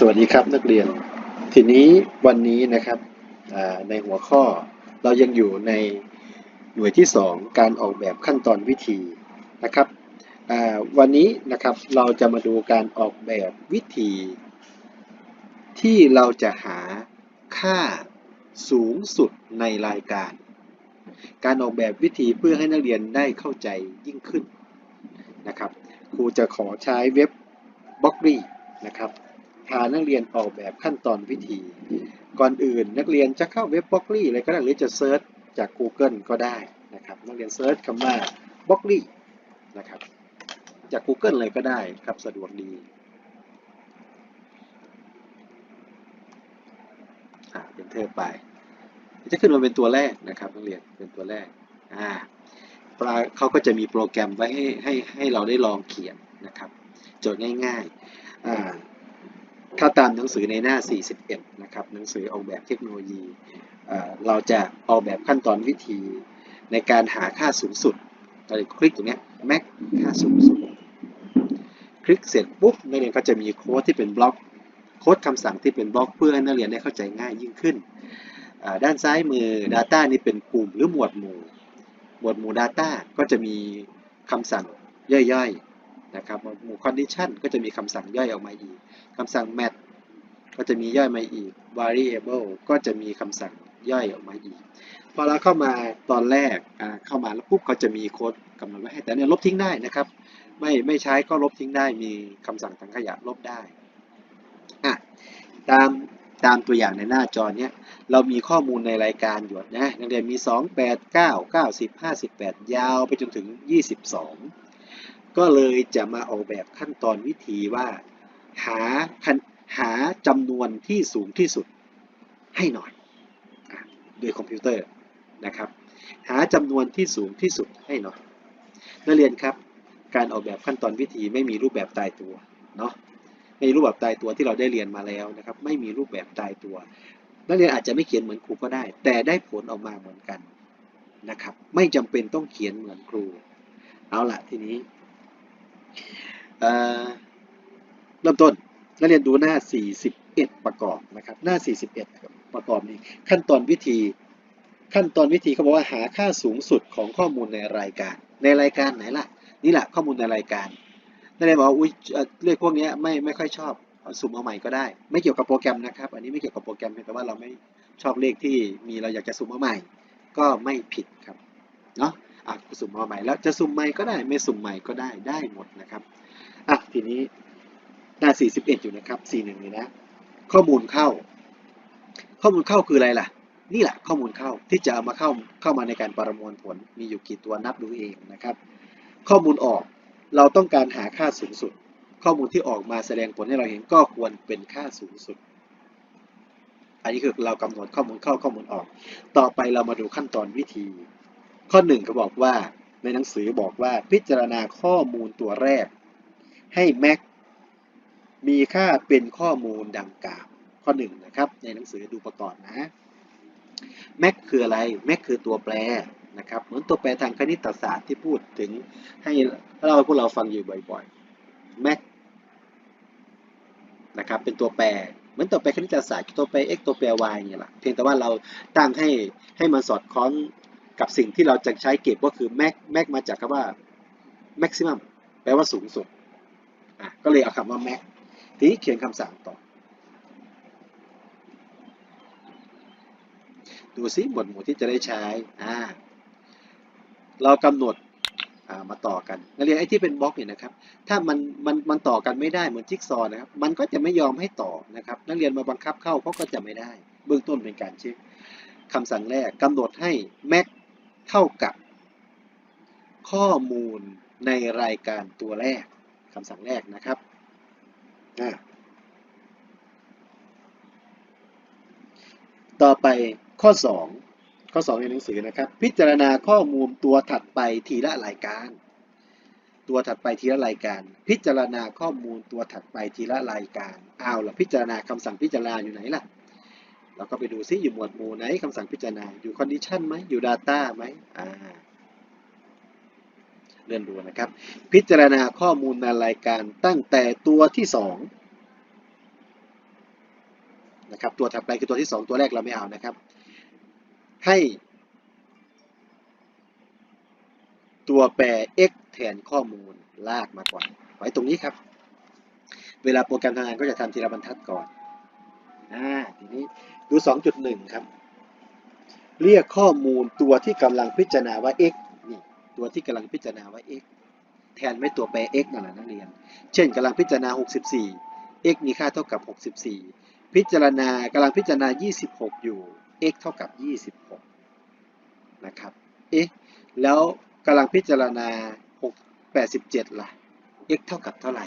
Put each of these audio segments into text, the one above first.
สวัสดีครับนักเรียน ทีนี้วันนี้นะครับในหัวข้อเรายังอยู่ในหน่วยที่ 2 การออกแบบขั้นตอนวิธีนะครับวันนี้นะครับเราจะมาดูการออกแบบวิธี ที่เราจะหาค่าสูงสุดในรายการ การออกแบบวิธีเพื่อให้นักเรียนได้เข้าใจยิ่งขึ้นนะครับครูจะขอใช้เว็บบล็อกรีนะครับ พานักเรียนออกแบบขั้นตอนวิธี ก่อนอื่นนักเรียนจะเข้าเว็บบล็อกลี่อะไรก็ได้หรือจะเซิร์ชจาก Google ก็ได้นะครับนักเรียนเซิร์ชคำว่าบล็อกลี่นะครับจาก Google เลยก็ได้ครับสะดวกดีอ่าเป็นเทอไป จะขึ้นมาเป็นตัวแรกนะครับนักเรียนเป็นตัวแรกอ่าปลาเขาก็จะมีโปรแกรมไว้ให้ให้ให้เราได้ลองเขียนนะครับโจทย์ง่ายๆอ่าาตามหนังสือในหน้า 41 นะครับ หนังสือออกแบบเทคโนโลยี เราจะออกแบบขั้นตอนวิธีในการหาค่าสูงสุดเราคลิกตรงนี้ย max ค่าสูงสุด คลิกเสร็จปุ๊บนักเรียนก็จะมีโค้ดที่เป็นบล็อก โค้ดคำสั่งที่เป็นบล็อกเพื่อให้นักเรียนได้เข้าใจง่ายยิ่งขึ้น ด้านซ้ายมือ Data นี่เป็นกลุ่มหรือหมวดหมู่ หมวดหมู่ Data ก็จะมีคำสั่งย่อยๆ นะครับหมู่ Condition ก็จะมีคำสั่งย่อยออกมาอีกคำสั่ง mat ก็จะมีย่อยมาอีก variable ก็จะมีคำสั่งย่อยออกมาอีก พอเราเข้ามาตอนแรกเข้ามาแล้วปุ๊บเขาจะมีโค้ดกำหนดไว้ให้แต่เนี่ยลบทิ้งได้นะครับ ไม่ไม่ใช้ก็ลบทิ้งได้มีคำสั่งถังขยะลบได้อะตามตามตัวอย่างในหน้าจอเนี้ยเรามีข้อมูลในรายการอยู่นะนักเรียนมี 2 8 9 9 0 58 ยาวไปจนถึง 22 ก็เลยจะมาออกแบบขั้นตอนวิธีว่า หาหาจำนวนที่สูงที่สุดให้หน่อยอะโดยคอมพิวเตอร์นะครับ หาจำนวนที่สูงที่สุดให้หน่อยนักเรียนครับ การออกแบบขั้นตอนวิธีไม่มีรูปแบบตายตัวเนาะไม่มีรูปแบบตายตัวที่เราได้เรียนมาแล้วนะครับ ไม่มีรูปแบบตายตัว นักเรียนอาจจะไม่เขียนเหมือนครูก็ได้ แต่ได้ผลออกมาเหมือนกันนะครับ ไม่จำเป็นต้องเขียนเหมือนครู เอาละทีนี้ เริ่มต้นนักเรียนดูหน้า 41 ประกอบนะครับ หน้า 41 ประกอบนี้ขั้นตอนวิธี ขั้นตอนวิธีเขาบอกว่าหาค่าสูงสุดของข้อมูลในรายการ ในรายการไหนล่ะ นี่แหละข้อมูลในรายการนักเรียนบอกว่าอุ้ยเอ่อเลขพวกนี้ไม่ไม่ค่อยชอบสุ่มเอาใหม่ก็ได้ ไม่เกี่ยวกับโปรแกรมนะครับ อันนี้ไม่เกี่ยวกับโปรแกรมเพียงแต่ว่าเราไม่ชอบเลขที่มีเราอยากจะสุ่มเอาใหม่ ก็ไม่ผิดครับเนาะอะสุ่มเอาใหม่แล้วจะสุ่มใหม่ก็ได้ไม่สุ่มใหม่ก็ได้ได้หมดนะครับ อะทีนี้หน้า 41 อยู่นะครับ 41เลยนะ ข้อมูลเข้า ข้อมูลเข้าคืออะไรล่ะ นี่แหละข้อมูลเข้าที่จะเอามาเข้าเข้ามาในการประมวลผลมีอยู่กี่ตัวนับดูเองนะครับ ข้อมูลออกเราต้องการหาค่าสูงสุด ข้อมูลที่ออกมาแสดงผลให้เราเห็นก็ควรเป็นค่าสูงสุด อันนี้คือเรากำหนดข้อมูลเข้าข้อมูลออก ต่อไปเรามาดูขั้นตอนวิธี ข้อหนึ่งเขาบอกว่าในหนังสือบอกว่าพิจารณาข้อมูลตัวแรก ให้ max มีค่าเป็นข้อมูลดังกล่าวข้อหนึ่งนะครับในหนังสือดูประกอบนะ max คืออะไร max คือตัวแปรนะครับเหมือนตัวแปรทางคณิตศาสตร์ที่พูดถึงให้เราให้พวกเราฟังอยู่บ่อยๆ max นะครับเป็นตัวแปรเหมือนตัวแปรคณิตศาสตร์ตัวแปร x ตัวแปร y เนี่ยแหละเพียงแต่ว่าเราตั้งให้ให้มันสอดคล้องกับสิ่งที่เราจะใช้เก็บก็คือ max max มาจากคำว่า maximum แปลว่าสูงสุด อะก็เลยเอาคำว่า max ทีนี้เขียนคำสั่งต่อ ดูซิหมวดหมู่ที่จะได้ใช้อ่าเรากำหนดมาต่อกันนักเรียนไอ้ที่เป็นบล็อกเนี่ยนะครับ ถ้ามันมันมันต่อกันไม่ได้เหมือนจิ๊กซอว์นะครับ มันก็จะไม่ยอมให้ต่อนะครับ นักเรียนมาบังคับเข้าเขาก็จะไม่ได้ เบื้องต้นเป็นการเช็คคำสั่งแรกกำหนดให้ max เท่ากับข้อมูลในรายการตัวแรก คำสั่งแรกนะครับต่อไปข้อ 2 ข้อ 2 ในหนังสือนะครับ พิจารณาข้อมูลตัวถัดไปทีละรายการ ตัวถัดไปทีละรายการ พิจารณาข้อมูลตัวถัดไปทีละรายการเอาละพิจารณาคำสั่งพิจารณาอยู่ไหนล่ะเราก็ไปดูซิอยู่หมวดหมู่ไหนคำสั่งพิจารณาอยู่ condition ไหมอยู่ data ไหมอ่า เลื่อนดูนะครับ พิจารณาข้อมูลในรายการตั้งแต่ตัวที่นะครับตัวถัดไปคือตัวที่ 2 ตัวแรกเราไม่เอานะครับ ให้ตัวแปร x แทนข้อมูลลากมาก่อน ไว้ตรงนี้ครับ เวลาโปรแกรมทำงานก็จะทำทีละบรรทัดก่อนอ่าทีนี้ดู 2.1 ครับ เรียกข้อมูลตัวที่กำลังพิจารณาว่า x ตัวที่กำลังพิจารณาว่า x แทนไม่ตัวแปร x นั่นแหละนักเรียน เช่นกำลังพิจารณา 64 x มีค่าเท่ากับ 64 พิจารณากำลังพิจารณา 26 อยู่ x เท่ากับ 26 นะครับ เอ๊ะ แล้วกำลังพิจารณา 6 87 ล่ะ x เท่ากับเท่าไหร่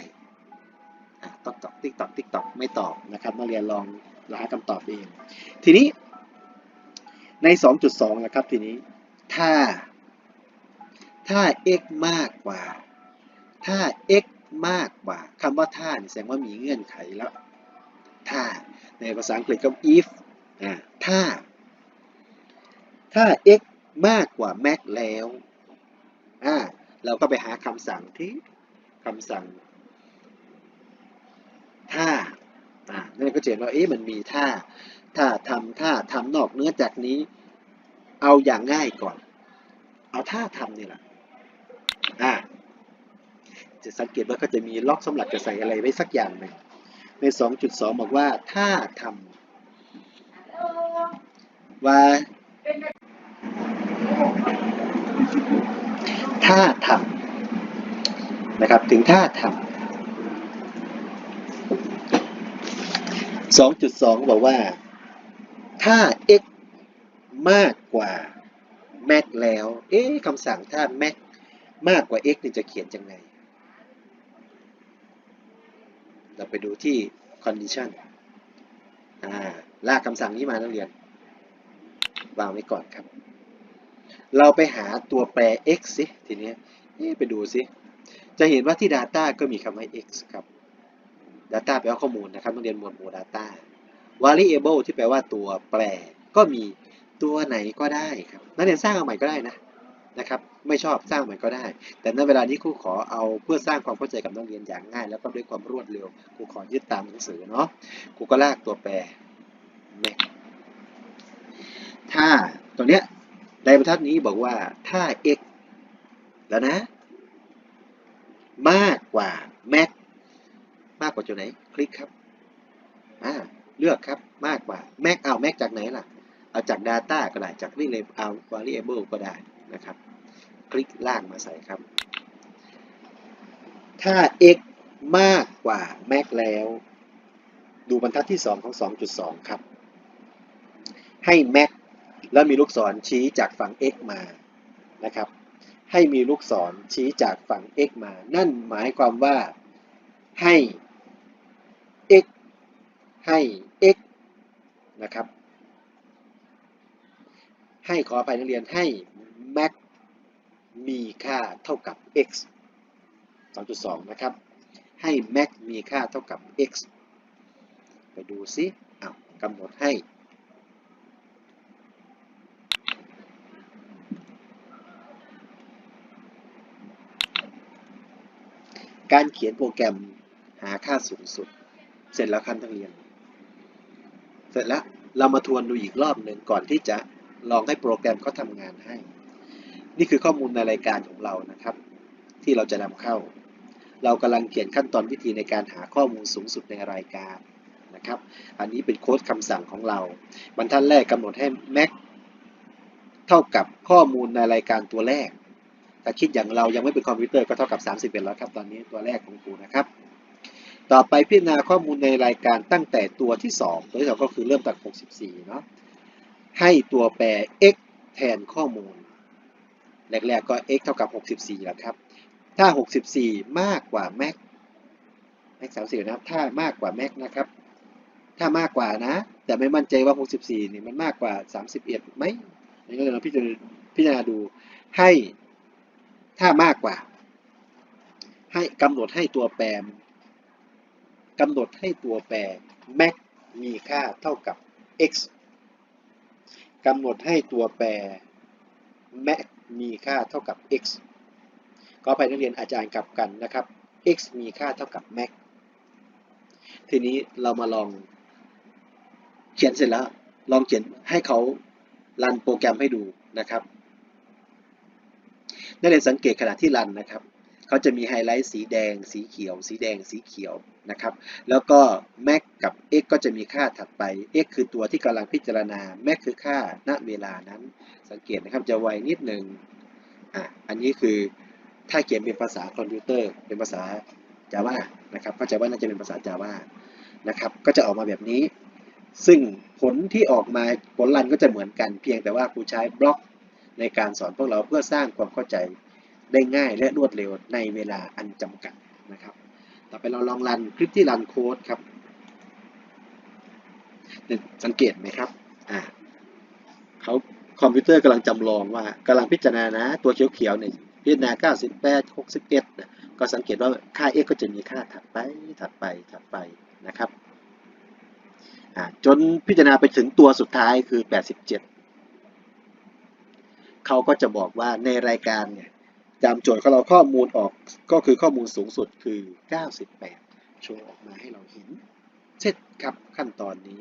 ตอกตอกติ๊กตอกติ๊กตอกไม่ตอบนะครับนักเรียนลองหาคำตอบเอง ทีนี้ใน 2.2 นะครับ ทีนี้ถ้า ถ้า x มากกว่า ถ้า x มากกว่าคำว่าถ้าแสดงว่ามีเงื่อนไขแล้ว ถ้า ในภาษาอังกฤษก็ if อ่าถ้า ถ้า x มากกว่า max แล้วอ่าเราก็ไปหาคำสั่งที่คำสั่ง ถ้าอ่านั่นก็จะเห็นว่าเอ๊ะมันมีถ้า ถ้าทำถ้าทำนอกเนื้อจากนี้ เอาอย่างง่ายก่อน เอาท่าทำนี่แหละ อ่าจะสังเกตว่าก็จะมีล็อกสำหรับจะใส่อะไรไว้สักอย่างหนึ่งใน 2.2 บอกว่าถ้าทำว่า ถ้าทำนะครับถึงถ้าทำ2.2 บอกว่า ถ้า x มากกว่า max แล้ว เอ๊ะคำสั่งถ้า max มากกว่า x นี่จะเขียนยังไง เราไปดูที่ condition ลากคำสั่งนี้มานักเรียน วางไว้ก่อนครับ เราไปหาตัวแปร x สิ ทีนี้ไปดูสิ จะเห็นว่าที่ data ก็มีคำว่า x ครับ data แปลว่าข้อมูลนะครับนักเรียนหมวดหมู่ data variable ที่แปลว่าตัวแปร ก็มีตัวไหนก็ได้ครับนักเรียนสร้างเอาใหม่ก็ได้นะ นะครับไม่ชอบสร้างใหม่ก็ได้ แต่ในเวลานี้ครูขอเอาเพื่อสร้างความเข้าใจกับนักเรียนอย่างง่าย แล้วก็ด้วยความรวดเร็วครูขอยึดตามหนังสือเนาะครูก็ลากตัวแปร max ถ้าตัวเนี้ยในบรรทัดนี้บอกว่าถ้า x แล้วนะ มากกว่า max มากกว่าจุดไหน คลิกครับอ่าเลือกครับมากกว่า max เอา max จากไหนล่ะ เอาจาก data ก็ได้จาก variable ก็ได้ นะครับ คลิกล่างมาใส่ครับ ถ้า x มากกว่า max แล้ว ดูบรรทัดที่ 2 ของ 2.2 ครับ ให้ max แล้วมีลูกศรชี้จากฝั่ง x มานะครับ ให้มีลูกศรชี้จากฝั่ง x มา นั่นหมายความว่าให้ x ให้ x นะครับ ให้ขออภัยนักเรียนให้ max มีค่าเท่ากับ x 2.2 นะครับ ให้ max มีค่าเท่ากับ x ไปดูซิเอากำหนดให้ การเขียนโปรแกรมหาค่าสูงสุด เสร็จแล้วครับนักเรียน เสร็จแล้วเรามาทวนดูอีกรอบหนึ่งก่อนที่จะลองให้โปรแกรมเขาทำงานให้ นี่คือข้อมูลในรายการของเรานะครับ ที่เราจะนำเข้า เรากำลังเขียนขั้นตอนวิธีในการหาข้อมูลสูงสุดในรายการนะครับ อันนี้เป็นโค้ดคำสั่งของเรา บรรทัดแรกกำหนดให้ max เท่ากับข้อมูลในรายการตัวแรกถ้าคิดอย่างเรายังไม่เป็นคอมพิวเตอร์ก็เท่ากับ 31 แล้วครับ ตอนนี้ตัวแรกของครูนะครับ ต่อไปพิจารณาข้อมูลในรายการตั้งแต่ตัวที่ 2 ตัวที่2ก็คือเริ่มจาก 64 เนาะให้ตัวแปร x แทนข้อมูล แรกๆก็ x เท่ากับ 64แล้วครับ ถ้า 64 มากกว่า max max 30นะครับ ถ้ามากกว่า max นะครับ ถ้ามากกว่านะ แต่ไม่มั่นใจว่า 64 นี่มันมากกว่า 31ไหมนี่ก็เลยเราพิจารณาพิจารณาดูให้ถ้ามากกว่า ให้กำหนดให้ตัวแปรกำหนดให้ตัวแปร max มีค่าเท่ากับ x กำหนดให้ตัวแปร max มีค่าเท่ากับ x ก็ไปนักเรียนอาจารย์กลับกันนะครับ x มีค่าเท่ากับ max ทีนี้เรามาลองเขียนเสร็จแล้ว ลองเขียนให้เขารันโปรแกรมให้ดูนะครับนักเรียนสังเกตขณะที่รันนะครับ เขาจะมีไฮไลท์สีแดง สีเขียว สีแดง สีเขียวนะครับ แล้วก็ max กับ x ก็จะมีค่าถัดไป x คือตัวที่กำลังพิจารณา max คือค่าณเวลานั้น สังเกตนะครับจะไวนิดหนึ่งอะอันนี้คือถ้าเขียนเป็นภาษาคอมพิวเตอร์ เป็นภาษา Java นะครับเข้าใจว่าน่าจะเป็นภาษา Java นะครับ ก็จะออกมาแบบนี้ ซึ่งผลที่ออกมาผลลันก็จะเหมือนกัน เพียงแต่ว่าครูใช้บล็อกในการสอนพวกเราเพื่อสร้างความเข้าใจ ได้ง่ายและรวดเร็วในเวลาอันจำกัดนะครับ ต่อไปเราลองรันคลิปที่รันโค้ดครับสังเกตไหมครับอ่าเขาคอมพิวเตอร์กำลังจำลองว่ากำลังพิจารณานะตัวเขียวๆเนี่ยพิจารณา 98 61นะก็สังเกตว่าค่า x ก็จะมีค่าถัดไปถัดไปถัดไปนะครับอ่าจนพิจารณาไปถึงตัวสุดท้ายคือ 87 เขาก็จะบอกว่าในรายการเนี่ย จำโจทย์ของเราข้อมูลออกก็คือข้อมูลสูงสุดคือ 98 โชว์ออกมาให้เราเห็น เสร็จครับขั้นตอนนี้